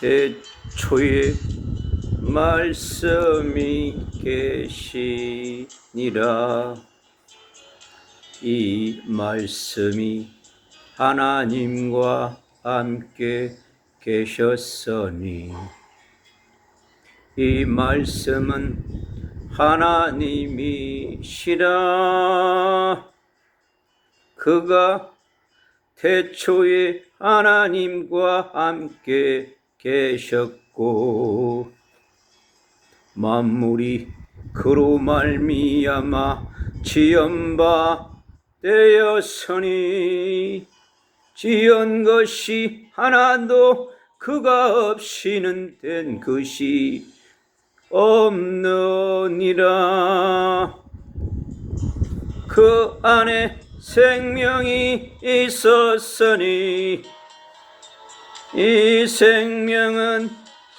태초에 말씀이 계시니라. 이 말씀이 하나님과 함께 계셨으니. 이 말씀은 하나님이시라. 그가 태초에 하나님과 함께 계셨고 만물이 그로 말미암아 지연바 되었으니 지은 것이 하나도 그가 없이는 된 것이 없느니라. 그 안에 생명이 있었으니 이 생명은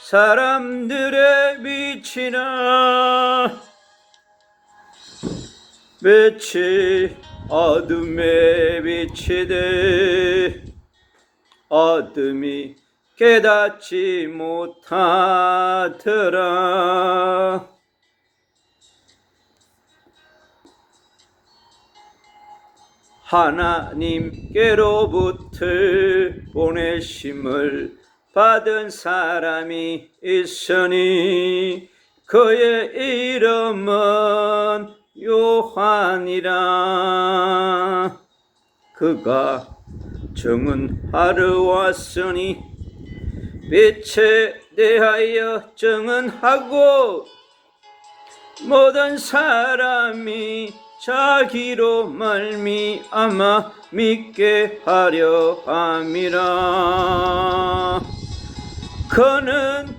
사람들의 빛이라 빛이 빛이 돼 어둠이 깨닫지 못하더라 하나님께로부터 보내심을 받은 사람이 있으니 그의 이름은 요한이라. 그가 정은하러 왔으니 빛에 대하여 정은하고 모든 사람이 자기로 말미암아 믿게 하려 함이라. 그는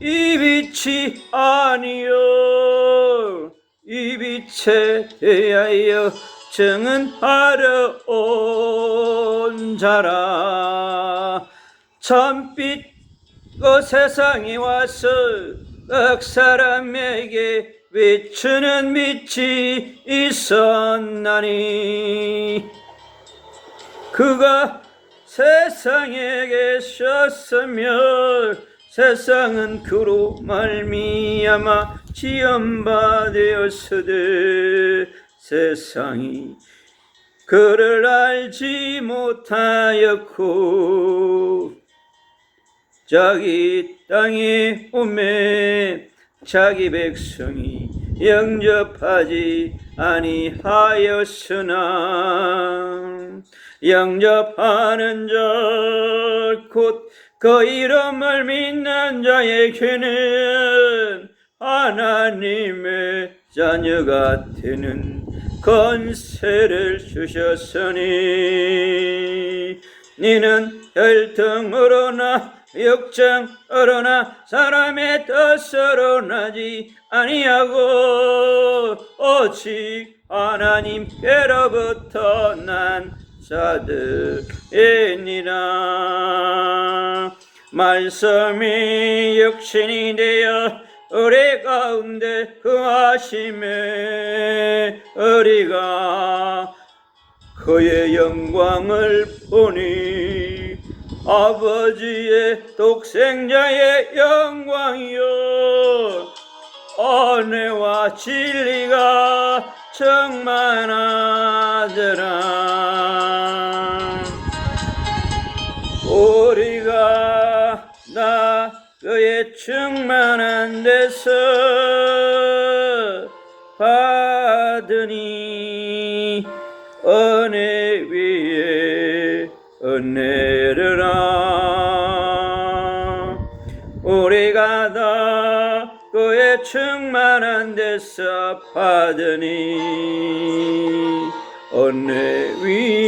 이 빛이 아니요 이 빛에 대하여 정은하러 온 자라. 참빛 그 세상에 와서 각 사람에게 비추는 빛이 있었나니. 그가 세상에 계셨으며 세상은 그로 말미암아 지연바 되었으되 세상이 그를 알지 못하였고 자기 땅에 오매 자기 백성이 영접하지 아니하였으나 영접하는 자곧 그 이름을 믿는 자에게는 하나님의 자녀가 되는 건세를 주셨으니 니는 혈통으로나 육정으로나 사람의 뜻으로 나지 아니하고 오직 하나님께로부터 난 자들이니라. 말씀이 육신이 되어 우리 가운데 그하심에 우리가 그의 영광을 보니 아버지의 독생자의 영광이요 은혜와 진리가 충만하더라. 우리가 나 그의 충만한 데서 받으니 은혜 위에 은혜를 우리가 다 그의 충만한 데서 받으니 은혜 위에